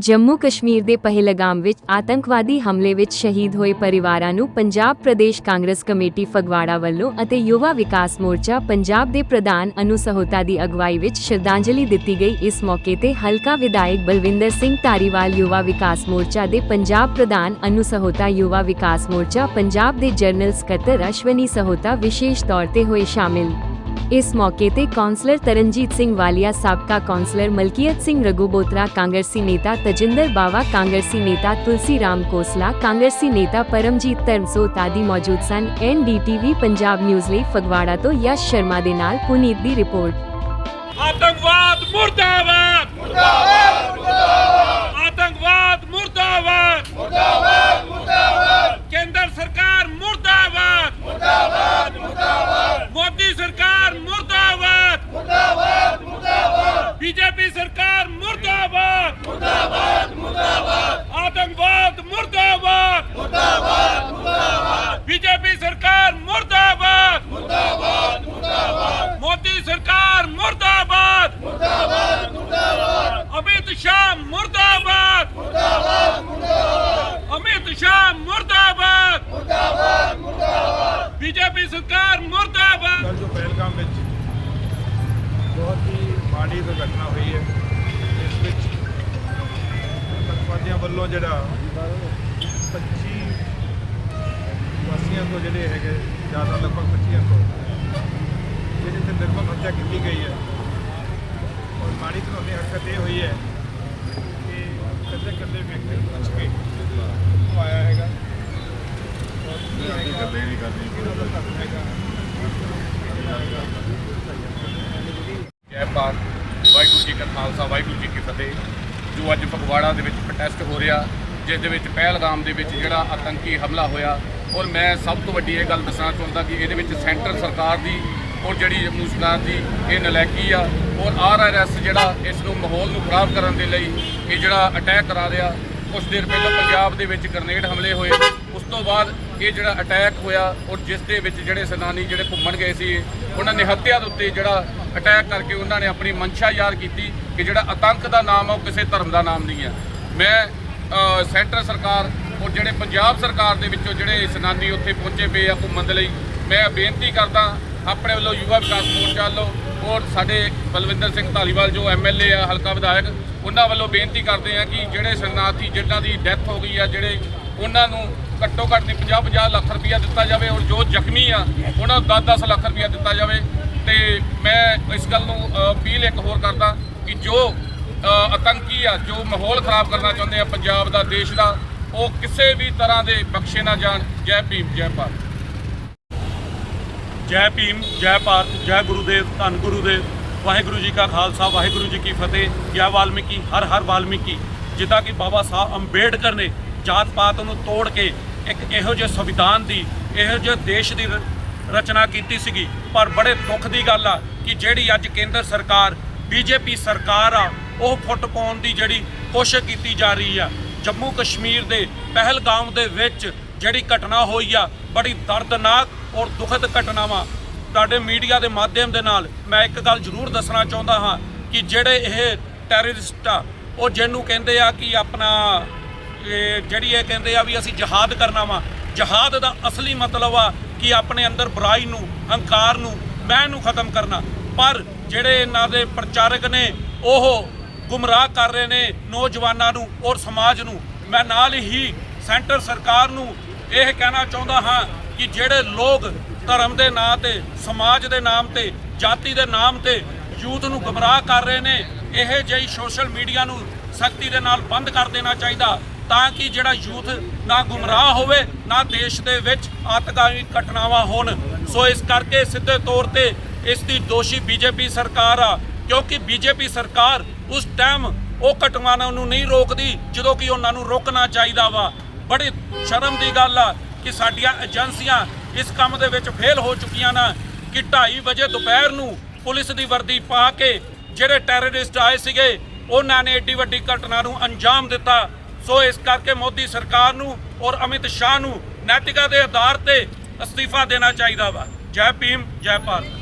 ਜੰਮੂ ਕਸ਼ਮੀਰ ਦੇ ਪਹਿਲਗਾਮ ਵਿੱਚ ਆਤੰਕਵਾਦੀ ਹਮਲੇ ਵਿੱਚ ਸ਼ਹੀਦ ਹੋਏ ਪਰਿਵਾਰਾਂ ਨੂੰ ਪੰਜਾਬ ਪ੍ਰਦੇਸ਼ ਕਾਂਗਰਸ ਕਮੇਟੀ ਫਗਵਾੜਾ ਵੱਲੋਂ ਅਤੇ ਯੁਵਾ ਵਿਕਾਸ ਮੋਰਚਾ ਪੰਜਾਬ ਦੇ ਪ੍ਰਧਾਨ ਅਨੂ ਸਹੋਤਾ ਦੀ ਅਗਵਾਈ ਵਿੱਚ ਸ਼ਰਧਾਂਜਲੀ ਦਿੱਤੀ ਗਈ। ਇਸ ਮੌਕੇ ਤੇ ਹਲਕਾ ਵਿਧਾਇਕ ਬਲਵਿੰਦਰ ਸਿੰਘ ਧਾਰੀਵਾਲ ਯੁਵਾ ਵਿਕਾਸ ਮੋਰਚਾ ਦੇ ਪੰਜਾਬ ਪ੍ਰਧਾਨ ਅਨੂ ਸਹੋਤਾ, ਯੁਵਾ ਵਿਕਾਸ ਮੋਰਚਾ ਪੰਜਾਬ ਦੇ ਜਨਰਲ ਸਕੱਤਰ ਅਸ਼ਵਨੀ ਸਹੋਤਾ ਵਿਸ਼ੇਸ਼ ਤੌਰ ਤੇ ਹੋਏ ਸ਼ਾਮਿਲ। ਇਸ ਮੌਕੇ ਤੇ ਕੌਂਸਲਰ ਤਰਨਜੀਤ ਸਿੰਘ ਵਾਲੀਆ, ਸਾਬਕਾ ਕੌਂਸਲਰ ਮਲਕੀਅਤ ਸਿੰਘ ਰਗੂਬੋਤਰਾ ਕਾਂਗਰਸੀ ਨੇਤਾ ਤਜਿੰਦਰ ਬਾਵਾ, ਕਾਂਗਰਸੀ ਨੇਤਾ ਤੁਲਸੀ ਰਾਮ ਕੋਸਲਾ, ਕਾਂਗਰਸੀ ਨੇਤਾ ਪਰਮਜੀਤ ਧਰਮਸੋਤ ਆਦਿ ਮੌਜੂਦ ਸਨ। ਐਨਡੀਟੀਵੀ ਪੰਜਾਬ ਨਿਊਜ਼ ਲਈ ਫਗਵਾੜਾ ਤੋਂ ਯਸ਼ ਸ਼ਰਮਾ ਦੇ ਨਾਲ ਪੁਨੀਤ ਦੀ ਰਿਪੋਰਟ। ਆਤੰਕਵਾਦ ਮੁਰਦਾਬਾਦ! ਮੁਰਦਾਬਾਦ ਮੁਰਦਾਬਾਦ ਆਤੰਕਵਾਦ ਮੁਰਦਾਬਾਦ ਮੁਰਦਾਬਾਦ ਮੁਰਦਾਬਾਦ ਕੇਂਦਰ ਸਰਕਾਰ ਮੁਰਦਾਬਾਦ ਮੁਰਦਾਬਾਦ ਮੁਰਦਾਬਾਦ ਮੋਦੀ ਸਰਕਾਰ ਮੁਰਦਾਬਾਦ ਮੁਰਦਾਬਾਦ ਮੁਰਦਾਬਾਦ ਬੀਜੇਪੀ ਸਰਕਾਰ ਮੁਰਦਾਬਾਦ ਮੁਰਦਾਬਾਦ ਮੁਰਦਾਬਾਦ ਆਤੰਕਵਾਦ ਮੁਰਦਾਬਾਦ ਮੁਰਦਾਬਾਦ ਮੁਰਦਾਬਾਦ ਬੀਜੇਪੀ ਸਰਕਾਰ ਮੁਰਦਾਬਾਦ ਮੁਰਦਾਬਾਦ ਮੁਰਦਾਬਾਦ ਮੋਦੀ ਸਰਕਾਰ ਮੁਰਦਾਬਾਦ ਮੁਰਦਾਬਾਦ ਮੁਰਦਾਬਾਦ ਅਮਿਤ ਸ਼ਾਹ ਮੁਰਦਾਬਾਦ। ਮੁਰਦਾਬਾਦ ਮੁਰਦਾਬਾਦ ਅਮਿਤ ਸ਼ਾਹ ਮੁਰਦਾਬਾਦ। ਮੁਰਦਾਬਾਦ ਮੁਰਦਾਬਾਦ ਬੀਜੇਪੀ ਸਰਕਾਰ ਮੁਰਦਾਬਾਦ। ਜੋ ਪਹਿਲਗਾਮ ਵਿੱਚ ਬਹੁਤ ਹੀ ਮਾੜੀ ਦੁਰਘਟਨਾ ਹੋਈ ਹੈ ਇਸ ਵਿੱਚ ਆਤੰਕਵਾਦੀਆਂ ਵੱਲੋਂ ਜਿਹੜਾ 25 ਵਾਸੀਆਂ ਤੋਂ ਜਿਹੜੇ ਹੈਗੇ, ਜ਼ਿਆਦਾ ਲਗਭਗ 25 ਤੋਂ ਜਿਹਦੇ ਤੇ ਨਿਰਮਮ ਹੱਤਿਆ ਕੀਤੀ ਗਈ ਹੈ, ਔਰ ਮਾੜੀ ਦੀ ਹਰਕਤ ਇਹ ਹੋਈ ਹੈ ਕਿ ਕੱਲੇ ਕੱਲੇ ਵਿਅਕਤੀ ਨੂੰ ਪੁੱਛ ਕੇ ਉਹ ਆਇਆ ਹੈਗਾ। ਔਰ ਕੀ ਹੈਗਾ ਗੱਲੇ ਨਹੀਂ ਕਰਨੀ ਹੈਗਾ ਜੈ ਭਾਰਤ। ਵਾਹਿਗੁਰੂ ਜੀ ਕਾ ਖਾਲਸਾ ਵਾਹਿਗੁਰੂ ਜੀ ਕੀ ਫਤਿਹ। ਜੋ ਅੱਜ ਫਗਵਾੜਾ ਦੇ ਵਿੱਚ ਪ੍ਰੋਟੈਸਟ ਹੋ ਰਿਹਾ ਜਿਸ ਦੇ ਵਿੱਚ ਪਹਿਲਗਾਮ ਦੇ ਵਿੱਚ ਜਿਹੜਾ ਆਤੰਕੀ ਹਮਲਾ ਹੋਇਆ ਔਰ ਮੈਂ ਸਭ ਤੋਂ ਵੱਡੀ ਇਹ ਗੱਲ ਦੱਸਣਾ ਚਾਹੁੰਦਾ ਕਿ ਇਹਦੇ ਵਿੱਚ ਸੈਂਟਰ ਸਰਕਾਰ ਦੀ ਔਰ ਜਿਹੜੀ ਜੰਮੂ ਸਰਕਾਰ ਦੀ ਇਹ ਨਲਾਇਕੀ ਆ ਔਰ ਆਰਆਰਐਸ ਜਿਹੜਾ ਇਸ ਨੂੰ ਮਾਹੌਲ ਨੂੰ ਖਰਾਬ ਕਰਨ ਦੇ ਲਈ ਇਹ ਜਿਹੜਾ ਅਟੈਕ ਕਰਾ ਰਿਹਾ ਕੁਝ ਦੇਰ ਪਹਿਲਾਂ ਪੰਜਾਬ ਦੇ ਵਿੱਚ ਗ੍ਰਨੇਡ ਹਮਲੇ ਹੋਏ, ਉਸ ਤੋਂ ਬਾਅਦ ਇਹ ਜਿਹੜਾ ਅਟੈਕ ਹੋਇਆ, ਔਰ ਜਿਸ ਦੇ ਵਿੱਚ ਜਿਹੜੇ ਸੈਨਾਨੀ ਜਿਹੜੇ ਘੁੰਮਣ ਗਏ ਸੀ, ਉਹਨਾਂ ਨੇ ਹੱਤਿਆ ਦੇ ਉੱਤੇ ਜਿਹੜਾ ਅਟੈਕ ਕਰਕੇ ਉਹਨਾਂ ਨੇ ਆਪਣੀ ਮਨਸ਼ਾ ਯਾਦ ਕੀਤੀ ਕਿ ਜਿਹੜਾ ਆਤੰਕ ਦਾ ਨਾਮ ਆ, ਉਹ ਕਿਸੇ ਧਰਮ ਦਾ ਨਾਮ ਨਹੀਂ ਹੈ ਮੈਂ ਸੈਂਟਰ ਸਰਕਾਰ ਔਰ ਜਿਹੜੇ ਪੰਜਾਬ ਸਰਕਾਰ ਦੇ ਵਿੱਚੋਂ ਜਿਹੜੇ ਸੈਨਾਨੀ ਉੱਥੇ ਪਹੁੰਚੇ ਪਏ ਆ ਘੁੰਮਣ ਦੇ ਲਈ, ਮੈਂ ਬੇਨਤੀ ਕਰਦਾ ਆਪਣੇ ਵੱਲੋਂ ਯੁਵਾ ਵਿਕਾਸ ਮੋਰਚਾ ਵੱਲੋਂ ਔਰ ਸਾਡੇ ਬਲਵਿੰਦਰ ਸਿੰਘ ਧਾਲੀਵਾਲ ਜੋ ਐਮਐਲਏ ਆ, ਹਲਕਾ ਵਿਧਾਇਕ, ਉਹਨਾਂ ਵੱਲੋਂ ਬੇਨਤੀ ਕਰਦੇ ਆ ਕਿ ਜਿਹੜੇ ਸ਼ਰਨਾਰਥੀ ਜਿਨ੍ਹਾਂ ਦੀ ਡੈਥ ਹੋ ਗਈ ਆ, ਜਿਹੜੇ ਉਹਨਾਂ ਨੂੰ ਘੱਟੋ ਘੱਟ ਦੀ 50-50 ਲੱਖ ਰੁਪਇਆ ਦਿੱਤਾ ਜਾਵੇ ਔਰ ਜੋ ਜ਼ਖਮੀ ਆ, ਉਹਨਾਂ ਨੂੰ 10-10 ਲੱਖ ਰੁਪਇਆ ਦਿੱਤਾ ਜਾਵੇ। ਤੇ ਮੈਂ ਇਸ ਗੱਲ ਨੂੰ ਅਪੀਲ ਇੱਕ ਹੋਰ ਕਰਦਾ ਕਿ ਜੋ ਆਤੰਕੀ ਆ, ਜੋ ਮਾਹੌਲ ਖਰਾਬ ਕਰਨਾ ਚਾਹੁੰਦੇ ਆ, ਪੰਜਾਬ ਦਾ, ਦੇਸ਼ ਦਾ, ਉਹ ਕਿਸੇ ਵੀ ਤਰ੍ਹਾਂ ਦੇ ਬਖਸ਼ੇ ਨਾ ਜਾਣ। ਜੈ ਭੀਮ, ਜੈ ਭਾਰਤ। ਜੈ ਭੀਮ, ਜੈ ਭਾਰਤ, ਜੈ ਗੁਰੂਦੇਵ, ਧੰਨ ਗੁਰੂਦੇਵ। ਵਾਹਿਗੁਰੂ ਜੀ ਕਾ ਖਾਲਸਾ, ਵਾਹਿਗੁਰੂ ਜੀ ਕੀ ਫਤਿਹ। ਜੈ ਵਾਲਮੀਕੀ, ਹਰ ਹਰ ਵਾਲਮੀਕੀ। ਜਿੱਦਾਂ ਕਿ ਬਾਬਾ ਸਾਹਿਬ ਅੰਬੇਡਕਰ ਨੇ ਜਾਤ ਪਾਤ ਨੂੰ ਤੋੜ ਕੇ ਇੱਕ ਇਹੋ ਜਿਹੇ ਸੰਵਿਧਾਨ ਦੀ, ਇਹੋ ਜਿਹੇ ਦੇਸ਼ ਦੀ ਰਚਨਾ ਕੀਤੀ ਸੀਗੀ। ਪਰ ਬੜੇ ਦੁੱਖ ਦੀ ਗੱਲ ਆ ਕਿ ਜਿਹੜੀ ਅੱਜ ਕੇਂਦਰ ਸਰਕਾਰ ਬੀਜੇਪੀ ਸਰਕਾਰ ਆ, ਉਹ ਫੁੱਟ ਪਾਉਣ ਦੀ ਜਿਹੜੀ ਕੋਸ਼ਿਸ਼ ਕੀਤੀ ਜਾ ਰਹੀ ਆ ਜੰਮੂ ਕਸ਼ਮੀਰ ਦੇ ਪਹਿਲਗਾਮ ਦੇ ਵਿੱਚ ਜਿਹੜੀ ਘਟਨਾ ਹੋਈ ਆ, ਬੜੀ ਦਰਦਨਾਕ ਔਰ ਦੁਖਦ ਘਟਨਾ ਵਾ ਤੁਹਾਡੇ ਮੀਡੀਆ ਦੇ ਮਾਧਿਅਮ ਦੇ ਨਾਲ ਮੈਂ ਇੱਕ ਗੱਲ ਜ਼ਰੂਰ ਦੱਸਣਾ ਚਾਹੁੰਦਾ ਹਾਂ ਕਿ ਜਿਹੜੇ ਇਹ ਟੈਰਰਿਸਟ ਆ, ਉਹ ਜਿਹਨੂੰ ਕਹਿੰਦੇ ਆ ਕਿ ਆਪਣਾ ਜਿਹੜੀ ਇਹ ਕਹਿੰਦੇ ਆ ਵੀ ਅਸੀਂ ਜਹਾਦ ਕਰਨਾ ਵਾ, ਜਹਾਦ ਦਾ ਅਸਲੀ ਮਤਲਬ ਆ ਕਿ ਆਪਣੇ ਅੰਦਰ ਬੁਰਾਈ ਨੂੰ, ਹੰਕਾਰ ਨੂੰ ਮੈਂ ਨੂੰ ਖਤਮ ਕਰਨਾ। ਪਰ ਜਿਹੜੇ ਇਹਨਾਂ ਦੇ ਪ੍ਰਚਾਰਕ ਨੇ, ਉਹ ਗੁੰਮਰਾਹ ਕਰ ਰਹੇ ਨੇ ਨੌਜਵਾਨਾਂ ਨੂੰ ਔਰ ਸਮਾਜ ਨੂੰ। ਮੈਂ ਨਾਲ ਹੀ ਸੈਂਟਰ ਸਰਕਾਰ ਨੂੰ ਇਹ ਕਹਿਣਾ ਚਾਹੁੰਦਾ ਹਾਂ ਕਿ ਜਿਹੜੇ ਲੋਕ ਧਰਮ ਦੇ ਨਾਂ ਤੇ, ਸਮਾਜ ਦੇ ਨਾਮ ਤੇ, ਜਾਤੀ ਦੇ ਨਾਮ ਤੇ ਯੂਥ ਨੂੰ ਗੁੰਮਰਾਹ ਕਰ ਰਹੇ ਨੇ, ਇਹ ਜਿਹੀ ਸੋਸ਼ਲ ਮੀਡੀਆ ਨੂੰ ਸਖਤੀ ਦੇ ਨਾਲ ਬੰਦ ਕਰ ਦੇਣਾ ਚਾਹੀਦਾ ਤਾਂ ਕਿ ਜਿਹੜਾ ਯੂਥ ਨਾ ਗੁੰਮਰਾਹ ਹੋਵੇ, ਨਾ ਦੇਸ਼ ਦੇ ਵਿੱਚ ਆਤੰਕਾਈ ਘਟਨਾਵਾਂ ਹੋਣ। ਸੋ ਇਸ ਕਰਕੇ ਸਿੱਧੇ ਤੌਰ ਤੇ ਇਸ ਦੀ ਦੋਸ਼ੀ ਬੀਜੇਪੀ ਸਰਕਾਰ ਆ, ਕਿਉਂਕਿ ਬੀਜੇਪੀ ਸਰਕਾਰ ਉਸ ਟਾਈਮ ਉਹ ਘਟਨਾਵਾਂ ਨੂੰ ਨਹੀਂ ਰੋਕਦੀ, ਜਦੋਂ ਕਿ ਉਹਨਾਂ ਨੂੰ ਰੋਕਣਾ ਚਾਹੀਦਾ ਵਾ। ਬੜੀ ਸ਼ਰਮ ਦੀ ਗੱਲ ਆ ਕਿ ਸਾਡੀਆਂ ਏਜੰਸੀਆਂ ਇਸ ਕੰਮ ਦੇ ਵਿੱਚ ਫੇਲ ਹੋ ਚੁੱਕੀਆਂ ਨਾ ਕਿ 2:30 ਵਜੇ ਦੁਪਹਿਰ ਨੂੰ ਪੁਲਿਸ ਦੀ ਵਰਦੀ ਪਾ ਕੇ ਜਿਹੜੇ ਟੈਰਰਿਸਟ ਆਏ ਸੀਗੇ, ਉਹਨਾਂ ਨੇ ਏਡੀ ਵੱਡੀ ਘਟਨਾ ਨੂੰ ਅੰਜਾਮ ਦਿੱਤਾ। ਸੋ ਇਸ ਕਰਕੇ ਮੋਦੀ ਸਰਕਾਰ ਨੂੰ ਔਰ ਅਮਿਤ ਸ਼ਾਹ ਨੂੰ ਨੈਤਿਕਤਾ ਦੇ ਆਧਾਰ ਤੇ ਅਸਤੀਫਾ ਦੇਣਾ ਚਾਹੀਦਾ ਵਾ। ਜੈ ਭੀਮ, ਜੈ ਭਾਰਤ।